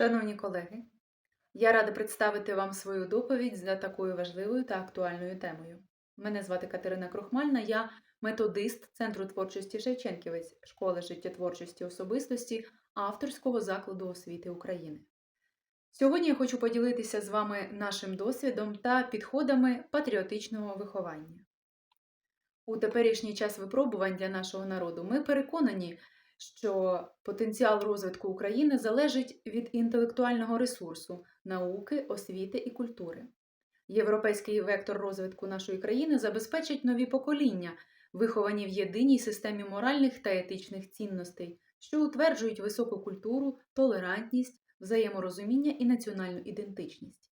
Шановні колеги, я рада представити вам свою доповідь за такою важливою та актуальною темою. Мене звати Катерина Крохмальна, я методист Центру творчості Шевченківець школи життєтворчості особистості авторського закладу освіти України. Сьогодні я хочу поділитися з вами нашим досвідом та підходами патріотичного виховання. У теперішній час випробувань для нашого народу ми переконані, що потенціал розвитку України залежить від інтелектуального ресурсу, науки, освіти і культури. Європейський вектор розвитку нашої країни забезпечить нові покоління, виховані в єдиній системі моральних та етичних цінностей, що утверджують високу культуру, толерантність, взаєморозуміння і національну ідентичність.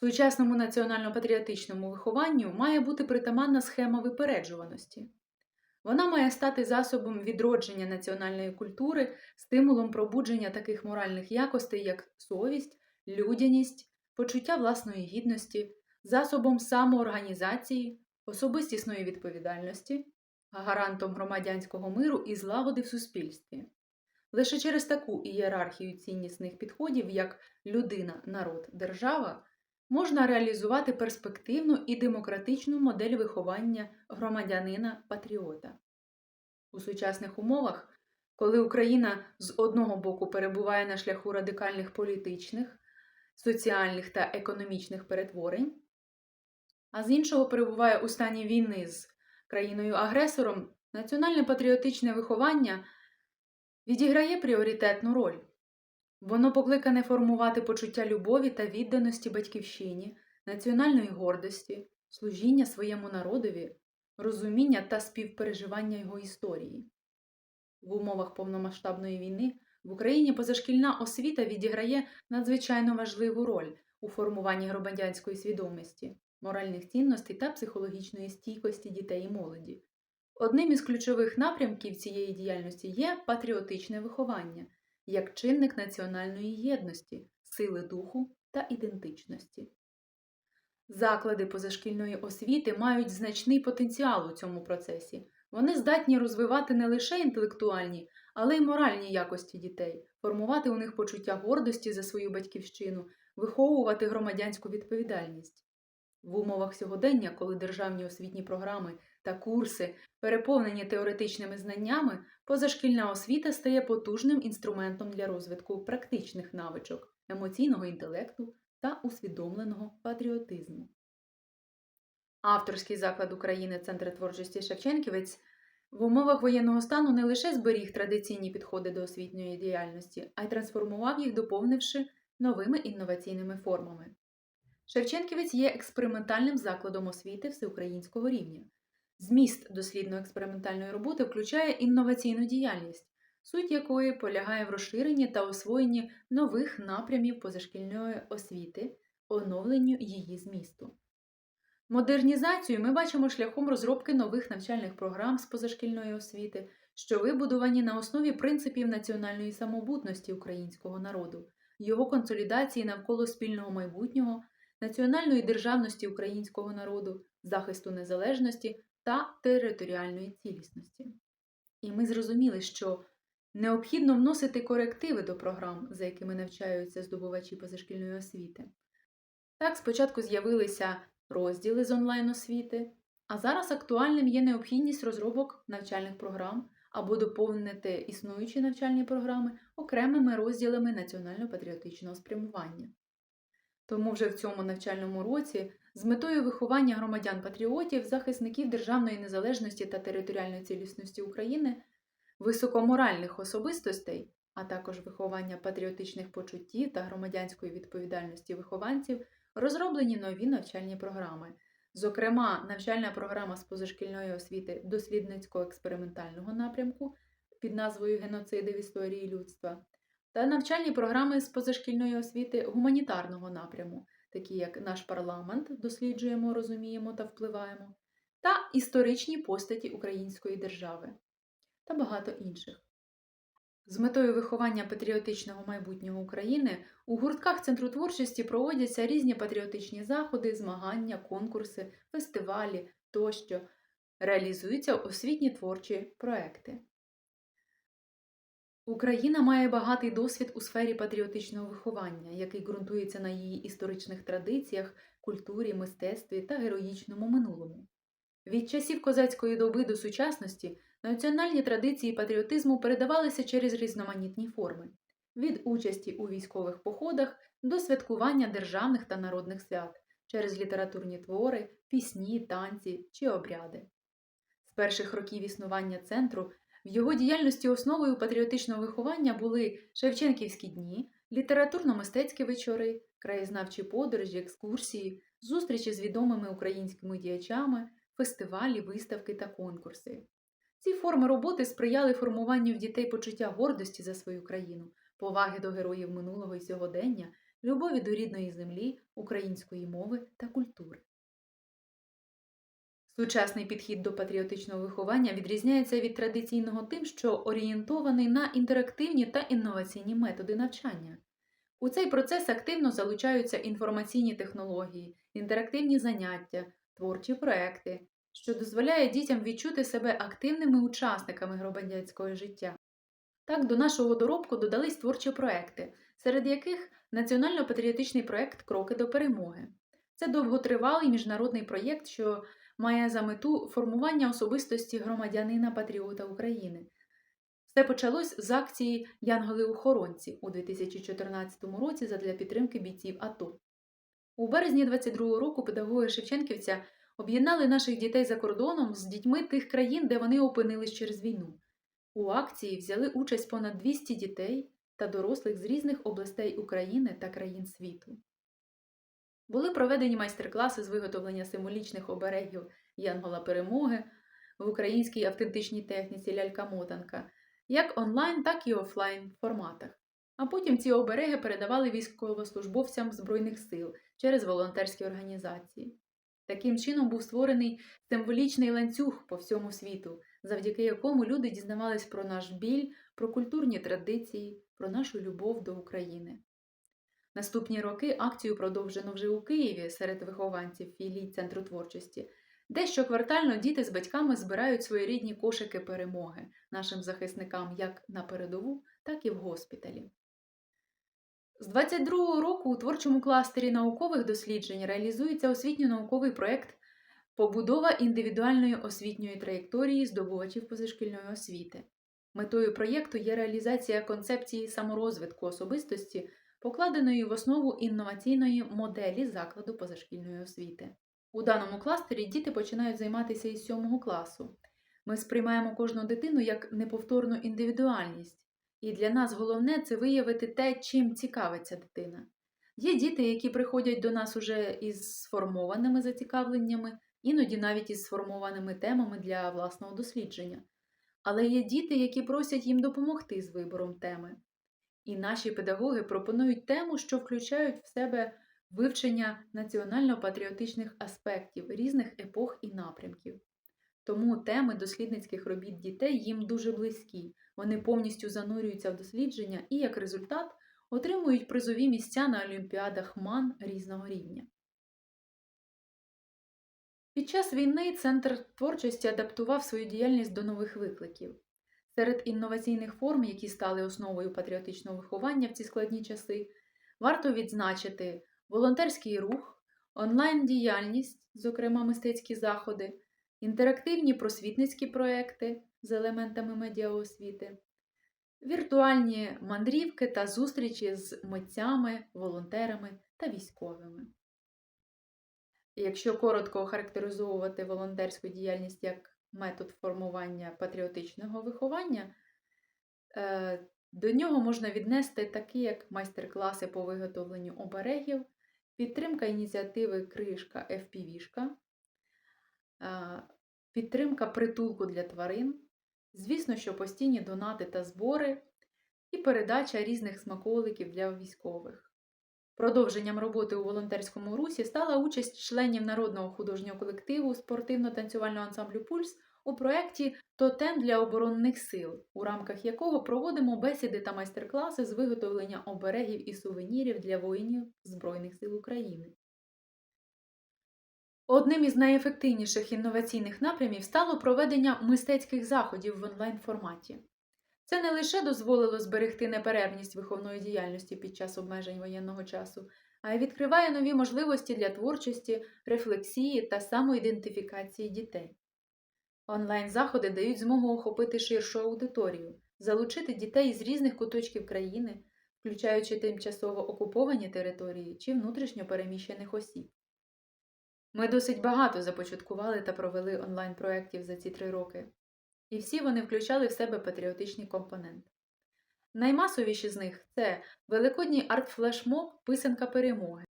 Сучасному національно-патріотичному вихованню має бути притаманна схема випереджуваності. Вона має стати засобом відродження національної культури, стимулом пробудження таких моральних якостей, як совість, людяність, почуття власної гідності, засобом самоорганізації, особистісної відповідальності, гарантом громадянського миру і злагоди в суспільстві. Лише через таку ієрархію ціннісних підходів, як людина, народ, держава, можна реалізувати перспективну і демократичну модель виховання громадянина-патріота. У сучасних умовах, коли Україна з одного боку перебуває на шляху радикальних політичних, соціальних та економічних перетворень, а з іншого перебуває у стані війни з країною-агресором, національне патріотичне виховання відіграє пріоритетну роль. Воно покликане формувати почуття любові та відданості батьківщині, національної гордості, служіння своєму народові, розуміння та співпереживання його історії. В умовах повномасштабної війни в Україні позашкільна освіта відіграє надзвичайно важливу роль у формуванні громадянської свідомості, моральних цінностей та психологічної стійкості дітей і молоді. Одним із ключових напрямків цієї діяльності є патріотичне виховання як чинник національної єдності, сили духу та ідентичності. Заклади позашкільної освіти мають значний потенціал у цьому процесі. Вони здатні розвивати не лише інтелектуальні, але й моральні якості дітей, формувати у них почуття гордості за свою батьківщину, виховувати громадянську відповідальність. В умовах сьогодення, коли державні освітні програми та курси переповнені теоретичними знаннями, позашкільна освіта стає потужним інструментом для розвитку практичних навичок, емоційного інтелекту та усвідомленого патріотизму. Авторський заклад України Центр творчості Шевченківець в умовах воєнного стану не лише зберіг традиційні підходи до освітньої діяльності, а й трансформував їх, доповнивши новими інноваційними формами. Шевченківець є експериментальним закладом освіти всеукраїнського рівня. Зміст дослідно-експериментальної роботи включає інноваційну діяльність, суть якої полягає в розширенні та освоєнні нових напрямів позашкільної освіти, оновленню її змісту. Модернізацію ми бачимо шляхом розробки нових навчальних програм з позашкільної освіти, що вибудовані на основі принципів національної самобутності українського народу, його консолідації навколо спільного майбутнього, національної державності українського народу, захисту незалежності та територіальної цілісності. І ми зрозуміли, що необхідно вносити корективи до програм, за якими навчаються здобувачі позашкільної освіти. Так, спочатку з'явилися розділи з онлайн-освіти, а зараз актуальним є необхідність розробок навчальних програм або доповнити існуючі навчальні програми окремими розділами національно-патріотичного спрямування. Тому вже в цьому навчальному році з метою виховання громадян-патріотів, захисників державної незалежності та територіальної цілісності України, високоморальних особистостей, а також виховання патріотичних почуттів та громадянської відповідальності вихованців, розроблені нові навчальні програми. Зокрема, навчальна програма з позашкільної освіти дослідницько-експериментального напрямку під назвою Геноциди в історії людства та навчальні програми з позашкільної освіти гуманітарного напряму, такі як наш парламент, досліджуємо, розуміємо та впливаємо, та історичні постаті української держави та багато інших. З метою виховання патріотичного майбутнього України у гуртках Центру творчості проводяться різні патріотичні заходи, змагання, конкурси, фестивалі тощо, реалізуються освітні творчі проекти. Україна має багатий досвід у сфері патріотичного виховання, який ґрунтується на її історичних традиціях, культурі, мистецтві та героїчному минулому. Від часів козацької доби до сучасності національні традиції патріотизму передавалися через різноманітні форми від участі у військових походах до святкування державних та народних свят через літературні твори, пісні, танці чи обряди. З перших років існування центру в його діяльності основою патріотичного виховання були Шевченківські дні, літературно-мистецькі вечори, краєзнавчі подорожі, екскурсії, зустрічі з відомими українськими діячами, фестивалі, виставки та конкурси. Ці форми роботи сприяли формуванню в дітей почуття гордості за свою країну, поваги до героїв минулого і сьогодення, любові до рідної землі, української мови та культури. Сучасний підхід до патріотичного виховання відрізняється від традиційного тим, що орієнтований на інтерактивні та інноваційні методи навчання. У цей процес активно залучаються інформаційні технології, інтерактивні заняття, творчі проекти, що дозволяє дітям відчути себе активними учасниками громадянського життя. Так, до нашого доробку додались творчі проекти, серед яких національно-патріотичний проект Кроки до перемоги. Це довготривалий міжнародний проєкт, що має за мету формування особистості громадянина патріота України. Все почалось з акції Янголи-охоронці у 2014 році задля підтримки бійців АТО. У березні 22 року педагоги Шевченківця об'єднали наших дітей за кордоном з дітьми тих країн, де вони опинились через війну. У акції взяли участь понад 200 дітей та дорослих з різних областей України та країн світу. Були проведені майстер-класи з виготовлення символічних оберегів Янгола Перемоги в українській автентичній техніці лялька-мотанка, як онлайн, так і офлайн форматах. А потім ці обереги передавали військовослужбовцям Збройних сил через волонтерські організації. Таким чином був створений символічний ланцюг по всьому світу, завдяки якому люди дізнавались про наш біль, про культурні традиції, про нашу любов до України. Наступні роки акцію продовжено вже у Києві серед вихованців філій Центру творчості, де щоквартально діти з батьками збирають своєрідні кошики перемоги нашим захисникам як на передову, так і в госпіталі. З 22-го року у творчому кластері наукових досліджень реалізується освітньо-науковий проєкт Побудова індивідуальної освітньої траєкторії здобувачів позашкільної освіти. Метою проєкту є реалізація концепції саморозвитку особистості, покладеної в основу інноваційної моделі закладу позашкільної освіти. У даному кластері діти починають займатися із 7 класу. Ми сприймаємо кожну дитину як неповторну індивідуальність. І для нас головне це виявити те, чим цікавиться дитина. Є діти, які приходять до нас уже із сформованими зацікавленнями, іноді навіть із сформованими темами для власного дослідження. Але є діти, які просять їм допомогти з вибором теми. І наші педагоги пропонують тему, що включають в себе вивчення національно-патріотичних аспектів різних епох і напрямків. Тому теми дослідницьких робіт дітей їм дуже близькі, вони повністю занурюються в дослідження і, як результат, отримують призові місця на олімпіадах МАН різного рівня. Під час війни Центр творчості адаптував свою діяльність до нових викликів. Серед інноваційних форм, які стали основою патріотичного виховання в ці складні часи, варто відзначити волонтерський рух, онлайн-діяльність, зокрема мистецькі заходи, інтерактивні просвітницькі проекти з елементами медіаосвіти, віртуальні мандрівки та зустрічі з митцями, волонтерами та військовими. Якщо коротко охарактеризовувати волонтерську діяльність як метод формування патріотичного виховання, е, до нього можна віднести такі, як майстер-класи по виготовленню оберегів, підтримка ініціативи Кришка FPV-шка, е, підтримка притулку для тварин, звісно, що постійні донати та збори, і передача різних смаколиків для військових. Продовженням роботи у волонтерському русі стала участь членів народного художнього колективу спортивно-танцювального ансамблю Пульс у проєкті Тотем для оборонних сил, у рамках якого проводимо бесіди та майстер-класи з виготовлення оберегів і сувенірів для воїнів Збройних сил України. Одним із найефективніших інноваційних напрямів стало проведення мистецьких заходів в онлайн форматі. Це не лише дозволило зберегти неперервність виховної діяльності під час обмежень воєнного часу, а й відкриває нові можливості для творчості, рефлексії та самоідентифікації дітей. Онлайн-заходи дають змогу охопити ширшу аудиторію, залучити дітей з різних куточків країни, включаючи тимчасово окуповані території чи внутрішньо переміщених осіб. Ми досить багато започаткували та провели онлайн-проєктів за ці три роки, і всі вони включали в себе патріотичний компонент. Наймасовіші з них це Великодній арт-флешмоб Писанка перемоги.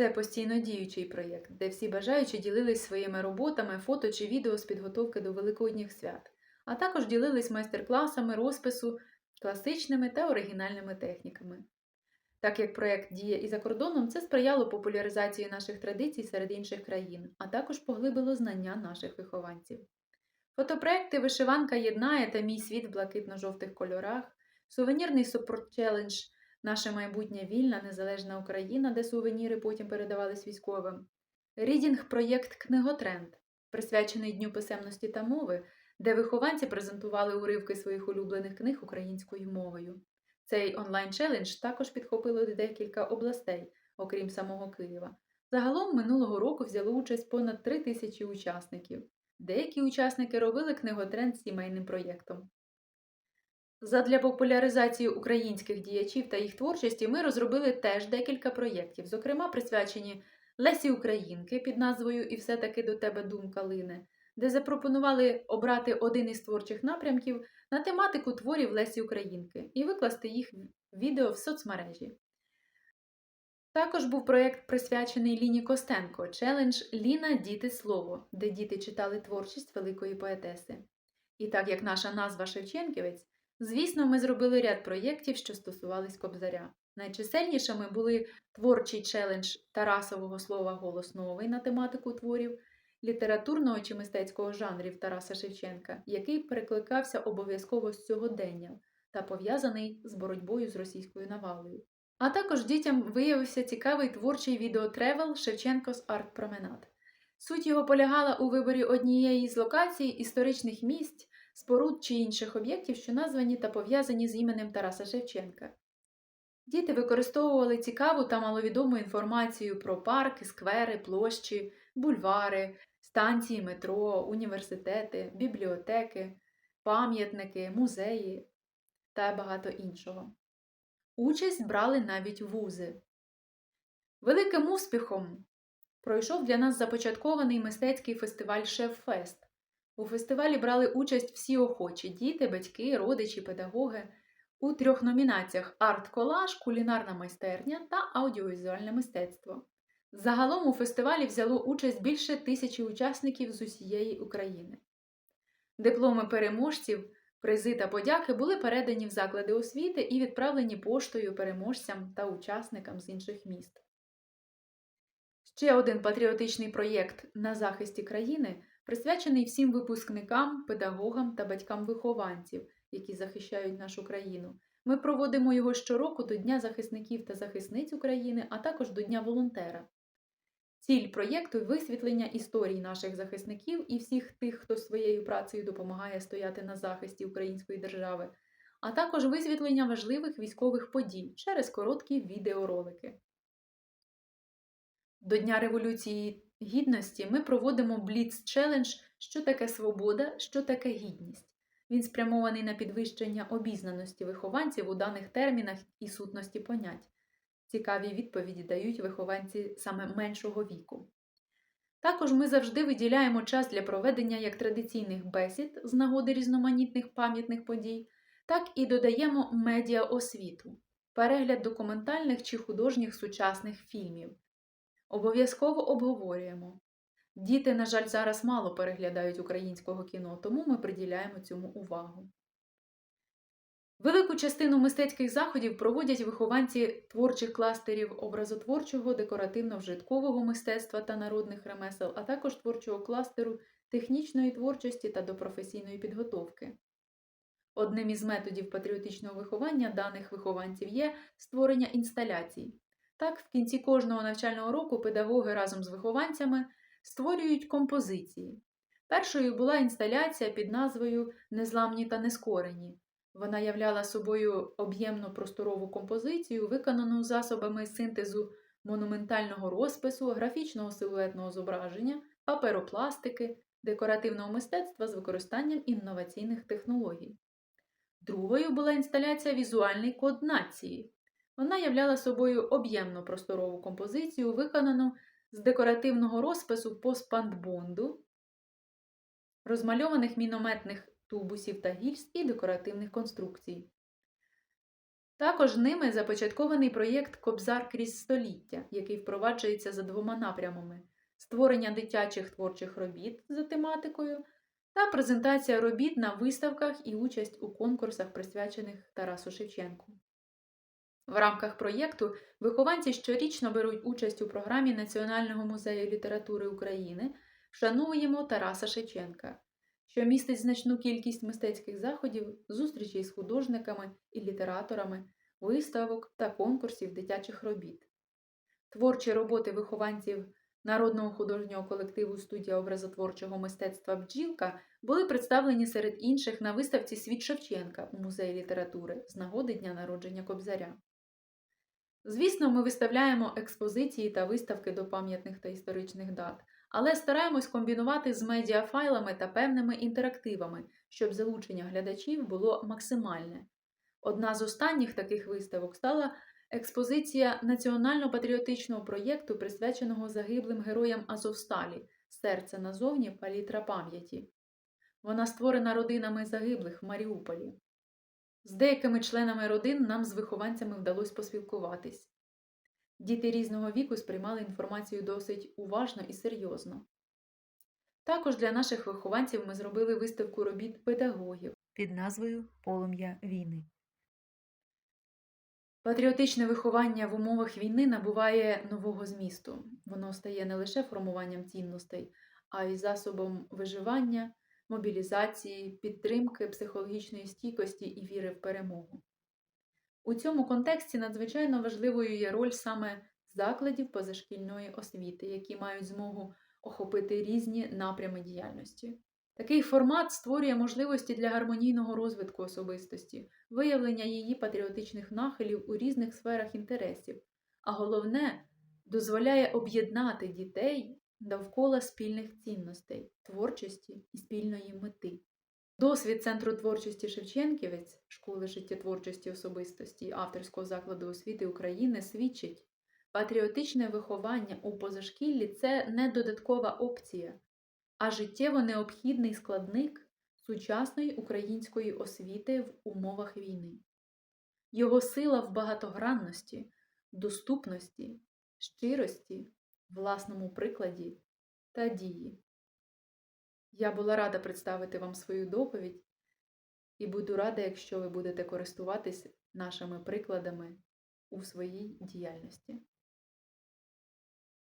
Це постійно діючий проєкт, де всі бажаючі ділились своїми роботами, фото чи відео з підготовки до великодніх свят, а також ділились майстер-класами розпису, класичними та оригінальними техніками. Так як проєкт діє і за кордоном, це сприяло популяризації наших традицій серед інших країн, а також поглибило знання наших вихованців. Фотопроекти Вишиванка єднає та мій світ в блакитно-жовтих кольорах, сувенірний супорт челендж Наше майбутнє вільна, незалежна Україна, де сувеніри потім передавались військовим. Рідінг-проєкт Книготренд, присвячений Дню писемності та мови, де вихованці презентували уривки своїх улюблених книг українською мовою. Цей онлайн-челендж також підхопило декілька областей, окрім самого Києва. Загалом минулого року взяло участь понад три тисячі учасників. Деякі учасники робили книготренд сімейним проєктом. Задля популяризації українських діячів та їх творчості ми розробили теж декілька проєктів, зокрема присвячені Лесі Українки під назвою І все-таки до тебе думка лине, де запропонували обрати один із творчих напрямків на тематику творів Лесі Українки і викласти їх відео в соцмережі. Також був проєкт присвячений Ліні Костенко челендж Ліна Діти Слово, де діти читали творчість великої поетеси. І так як наша назва Шевченківець, Звісно, ми зробили ряд проєктів, що стосувались Кобзаря. Найчисельнішими були творчий челендж Тарасового слова голос новий на тематику творів, літературного чи мистецького жанрів Тараса Шевченка, який перекликався обов'язково з сьогодення та пов'язаний з боротьбою з російською навалою. А також дітям виявився цікавий творчий відеотревел Шевченкос Арт Променад. Суть його полягала у виборі однієї з локацій історичних місць споруд чи інших об'єктів, що названі та пов'язані з іменем Тараса Шевченка. Діти використовували цікаву та маловідому інформацію про парки, сквери, площі, бульвари, станції метро, університети, бібліотеки, пам'ятники, музеї та багато іншого. Участь брали навіть вузи. Великим успіхом пройшов для нас започаткований мистецький фестиваль Шеф-Фест, у фестивалі брали участь всі охочі діти, батьки, родичі, педагоги у трьох номінаціях арт-колаж, кулінарна майстерня та аудіовізуальне мистецтво. Загалом у фестивалі взяло участь більше тисячі учасників з усієї України. Дипломи переможців, призи та подяки були передані в заклади освіти і відправлені поштою переможцям та учасникам з інших міст. Ще один патріотичний проєкт на захисті країни присвячений всім випускникам, педагогам та батькам вихованців, які захищають нашу країну. Ми проводимо його щороку до Дня захисників та захисниць України, а також до Дня волонтера. Ціль проєкту висвітлення історій наших захисників і всіх тих, хто своєю працею допомагає стояти на захисті української держави, а також висвітлення важливих військових подій через короткі відеоролики. До Дня Революції Гідності ми проводимо Blitz Challenge що таке свобода, що таке гідність. Він спрямований на підвищення обізнаності вихованців у даних термінах і сутності понять. Цікаві відповіді дають вихованці саме меншого віку. Також ми завжди виділяємо час для проведення як традиційних бесід з нагоди різноманітних пам'ятних подій, так і додаємо медіаосвіту, перегляд документальних чи художніх сучасних фільмів. Обов'язково обговорюємо. Діти, на жаль, зараз мало переглядають українського кіно, тому ми приділяємо цьому увагу. Велику частину мистецьких заходів проводять вихованці творчих кластерів образотворчого, декоративно-вжиткового мистецтва та народних ремесел, а також творчого кластеру технічної творчості та допрофесійної підготовки. Одним із методів патріотичного виховання даних вихованців є створення інсталяцій. Так, в кінці кожного навчального року педагоги разом з вихованцями створюють композиції. Першою була інсталяція під назвою Незламні та нескорені, Вона являла собою об'ємну просторову композицію, виконану засобами синтезу монументального розпису, графічного силуетного зображення, паперопластики, декоративного мистецтва з використанням інноваційних технологій. Другою була інсталяція Візуальний код нації. Вона являла собою об'ємну просторову композицію, виконану з декоративного розпису по спандбонду, розмальованих мінометних тубусів та гільз і декоративних конструкцій. Також ними започаткований проєкт Кобзар крізь століття, який впроваджується за двома напрямами: створення дитячих творчих робіт за тематикою та презентація робіт на виставках і участь у конкурсах, присвячених Тарасу Шевченку. В рамках проєкту вихованці щорічно беруть участь у програмі Національного музею літератури України Вшануємо Тараса Шевченка, що містить значну кількість мистецьких заходів, зустрічей з художниками і літераторами, виставок та конкурсів дитячих робіт. Творчі роботи вихованців народного художнього колективу студія образотворчого мистецтва Бджілка були представлені серед інших на виставці Світ Шевченка у музеї літератури з нагоди дня народження Кобзаря. Звісно, ми виставляємо експозиції та виставки до пам'ятних та історичних дат, але стараємось комбінувати з медіафайлами та певними інтерактивами, щоб залучення глядачів було максимальне. Одна з останніх таких виставок стала експозиція національно-патріотичного проєкту, присвяченого загиблим героям Азовсталі Серце назовні палітра пам'яті. Вона створена родинами загиблих в Маріуполі. З деякими членами родин нам з вихованцями вдалося поспілкуватись. Діти різного віку сприймали інформацію досить уважно і серйозно. Також для наших вихованців ми зробили виставку робіт педагогів під назвою Полум'я війни. Патріотичне виховання в умовах війни набуває нового змісту. Воно стає не лише формуванням цінностей, а й засобом виживання, мобілізації, підтримки психологічної стійкості і віри в перемогу. У цьому контексті надзвичайно важливою є роль саме закладів позашкільної освіти, які мають змогу охопити різні напрями діяльності. Такий формат створює можливості для гармонійного розвитку особистості, виявлення її патріотичних нахилів у різних сферах інтересів, а головне дозволяє об'єднати дітей довкола спільних цінностей, творчості і спільної мети. Досвід Центру творчості Шевченківець, школи життєтворчості особистості авторського закладу освіти України свідчить, патріотичне виховання у позашкіллі це не додаткова опція, а життєво необхідний складник сучасної української освіти в умовах війни. Його сила в багатогранності, доступності, щирості, власному прикладі та дії. Я була рада представити вам свою доповідь і буду рада, якщо ви будете користуватись нашими прикладами у своїй діяльності.